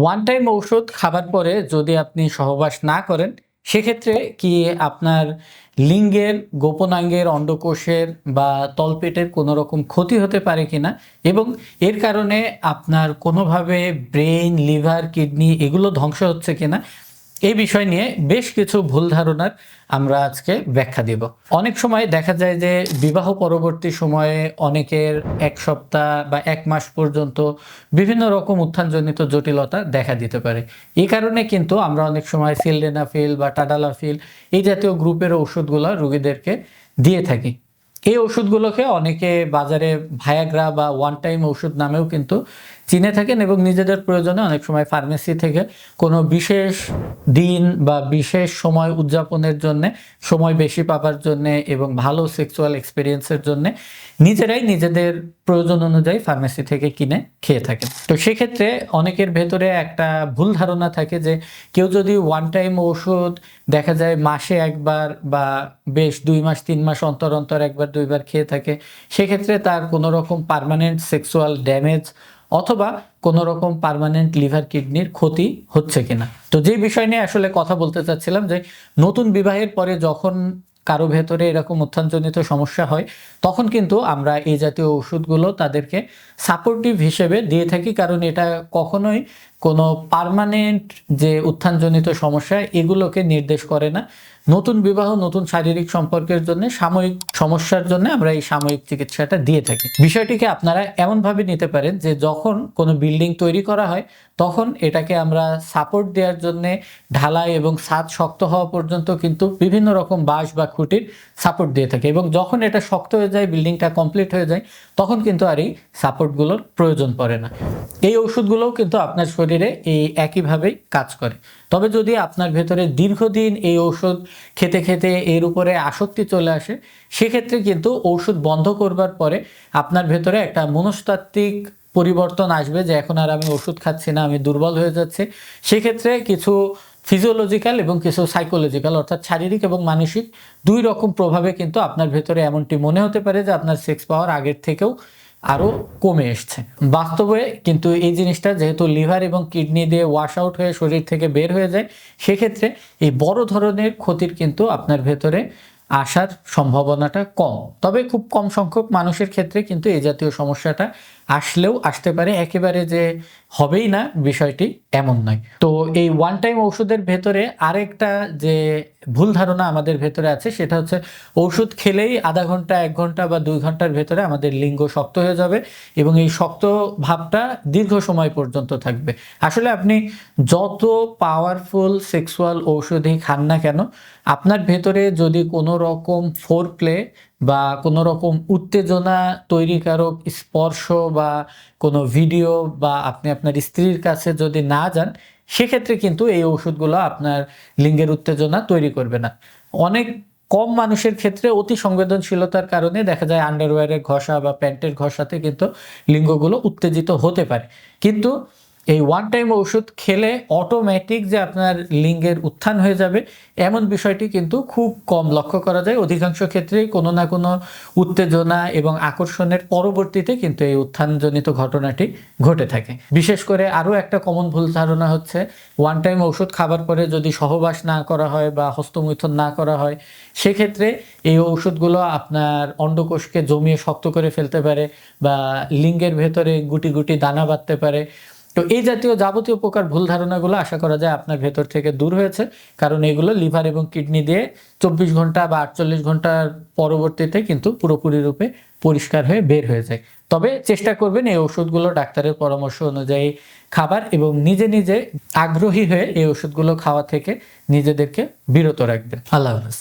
One time ঔষধ খাবার পরে যদি আপনি সহবাস না করেন, সেক্ষেত্রে কি আপনার লিঙ্গের গোপনাঙ্গের অন্ডকোষের বা তলপেটের কোনো রকম ক্ষতি হতে পারে কি না এবং এর কারণে আপনার কোনোভাবে ব্রেন লিভার, কিডনি এগুলো ধ্বংস হচ্ছে কিনা এই বিষয় নিয়ে বেশ কিছু ভুল ধারণার আমরা আজকে ব্যাখ্যা দিব। অনেক সময় দেখা যায় যে বিবাহ পরবর্তী সময়ে অনেকের এক সপ্তাহ বা এক মাস পর্যন্ত বিভিন্ন রকম উত্থানজনিত জটিলতা দেখা দিতে পারে। এই কারণে কিন্তু আমরা অনেক সময় সিলডেনাফিল বা টাডালাফিল এই জাতীয় গ্রুপের ওষুধগুলো রোগীদেরকে দিয়ে থাকি। এই ওষুধগুলোকে অনেকে বাজারে ভায়াগ্রা বা ওয়ান টাইম ওষুধ নামেও কিন্তু চিনে থাকেন এবং নিজেদের প্রয়োজনে অনেক সময় ফার্মেসি থেকে কোনো বিশেষ দিন বা বিশেষ সময় উদযাপনের জন্য, সময় বেশি পাবার জন্য এবং ভালো সেক্সুয়াল এক্সপিরিয়েন্সের জন্য নিজেরাই নিজেদের প্রয়োজন অনুযায়ী ফার্মেসি থেকে কিনে খেয়ে থাকেন। তো সেক্ষেত্রে অনেকের ভেতরে একটা ভুল ধারণা থাকে যে কেউ যদি ওয়ান টাইম ওষুধ দেখা যায় মাসে একবার বা বেশ দুই মাস, তিন মাস অন্তর অন্তর একবার, দুইবার খেয়ে থাকে, সেক্ষেত্রে তার কোনো রকম পার্মানেন্ট সেক্সুয়াল ড্যামেজ অথবা কোনো রকম পার্মানেন্ট লিভার কিডনির ক্ষতি হচ্ছে কিনা। তো যে বিষয় নিয়ে আসলে কথা বলতে চাচ্ছিলাম যে, নতুন বিবাহের পরে যখন কারও ভেতরে এরকম উত্থানজনিত সমস্যা হয়, তখন কিন্তু আমরা এই জাতীয় ওষুধগুলো তাদেরকে সাপোর্টিভ হিসেবে দিয়ে থাকি, কারণ এটা কখনোই কোনো পার্মানেন্ট যে উত্থানজনিত সমস্যা, এগুলোকে নির্দেশ করে না। নতুন বিবাহ, নতুন শারীরিক সম্পর্কের জন্য, সাময়িক সমস্যার জন্য আমরা এই সাময়িক চিকিৎসাটা দিয়ে থাকি। বিষয়টিকে আপনারা এমনভাবে নিতে পারেন যে যখন কোনো বিল্ডিং তৈরি করা হয়, তখন এটাকে আমরা সাপোর্ট দেওয়ার জন্য ঢালাই এবং ছাদ শক্ত হওয়া পর্যন্ত কিন্তু বিভিন্ন রকম বাঁশ বা খুঁটির সাপোর্ট দিয়ে থাকি এবং যখন এটা শক্ত হয়ে যায়, বিল্ডিংটা কমপ্লিট হয়ে যায়, তখন কিন্তু আর এই সাপোর্টগুলোর প্রয়োজন পড়ে না। এই ওষুধগুলোও কিন্তু আপনার শরীরে এই একইভাবেই কাজ করে। তবে যদি আপনার ভেতরে দীর্ঘদিন এই ওষুধ খেতে খেতে এর উপরে আসক্তি চলে আসে, সেক্ষেত্রে কিন্তু ওষুধ বন্ধ করবার পরে আপনার ভেতরে একটা মনস্তাত্ত্বিক পরিবর্তন আসবে যে এখন আর আমি ওষুধ খাচ্ছি না, আমি দুর্বল হয়ে যাচ্ছে। সেক্ষেত্রে কিছু ফিজিওলজিক্যাল এবং কিছু সাইকোলজিক্যাল অর্থাৎ শারীরিক এবং মানসিক দুই রকম প্রভাবে কিন্তু আপনার ভেতরে এমনটি মনে হতে পারে যে আপনার সেক্স পাওয়ার আগের থেকেও আরও কমে এসছে। বাস্তবে কিন্তু এই জিনিসটা যেহেতু লিভার এবং কিডনি দিয়ে ওয়াশ আউট হয়ে শরীর থেকে বের হয়ে যায়, সেক্ষেত্রে এই বড় ধরনের ক্ষতির কিন্তু আপনার ভেতরে আসার সম্ভাবনাটা কম। তবে খুব কম সংখ্যক মানুষের ক্ষেত্রে কিন্তু এই জাতীয় সমস্যাটা আসলেও আসতে পারে, একেবারে যে হবেই না বিষয়টি এমন নয়। তো এই ওয়ান টাইম ওষুধের ভেতরে আরেকটা যে ভুল ধারণা আমাদের ভেতরে আছে, সেটা হচ্ছে ওষুধ খেলেই আধা ঘণ্টা, এক ঘণ্টা বা দুই ঘণ্টার ভেতরে আমাদের লিঙ্গ শক্ত হয়ে যাবে এবং এই শক্ত ভাবটা দীর্ঘ সময় পর্যন্ত থাকবে। আসলে আপনি যত পাওয়ারফুল সেক্সুয়াল ঔষধই খান না কেন, আপনার ভেতরে যদি কোনো রকম ফোর প্লে বা কোনো রকম উত্তেজনা তৈরিকারক স্পর্শ বা কোনো ভিডিও বা আপনি আপনার স্ত্রীর কাছে যদি না যান, সেক্ষেত্রে কিন্তু এই ওষুধগুলো আপনার লিঙ্গের উত্তেজনা তৈরি করবে না। অনেক কম মানুষের ক্ষেত্রে অতি সংবেদনশীলতার কারণে দেখা যায় আন্ডারওয়্যারের ঘষা বা প্যান্টের ঘষাতে কিন্তু লিঙ্গগুলো উত্তেজিত হতে পারে। কিন্তু এই ওয়ান টাইম ওষুধ খেলে অটোমেটিক যে আপনার লিঙ্গের উত্থান হয়ে যাবে, এমন বিষয়টি কিন্তু খুব কম লক্ষ্য করা যায়। অধিকাংশ ক্ষেত্রেই কোনো না কোনো উত্তেজনা এবং আকর্ষণের পরবর্তীতে কিন্তু এই উত্থানজনিত ঘটনাটি ঘটে থাকে। বিশেষ করে আরও একটা কমন ভুল ধারণা হচ্ছে ওয়ান টাইম ওষুধ খাবার পরে যদি সহবাস না করা হয় বা হস্তমৈথুন না করা হয়, সেক্ষেত্রে এই ওষুধগুলো আপনার অন্ডকোষকে জমিয়ে শক্ত করে ফেলতে পারে বা লিঙ্গের ভেতরে গুটি গুটি দানা বাঁধতে পারে। তো এই জাতীয় যাবতীয় প্রকার ভুল ধারণাগুলো আশা করা যায় আপনার ভেতর থেকে দূর হয়েছে, কারণ এগুলো লিভার এবং কিডনি দিয়ে চব্বিশ ঘণ্টা বা আটচল্লিশ ঘণ্টার পরবর্তীতে কিন্তু পুরোপুরি রূপে পরিষ্কার হয়ে বের হয়ে যায়। তবে চেষ্টা করবেন এই ওষুধগুলো ডাক্তারের পরামর্শ অনুযায়ী খাবার এবং নিজে নিজে আগ্রহী হয়ে এই ওষুধগুলো খাওয়া থেকে নিজেদেরকে বিরত রাখবেন। আল্লাহ হাফেজ।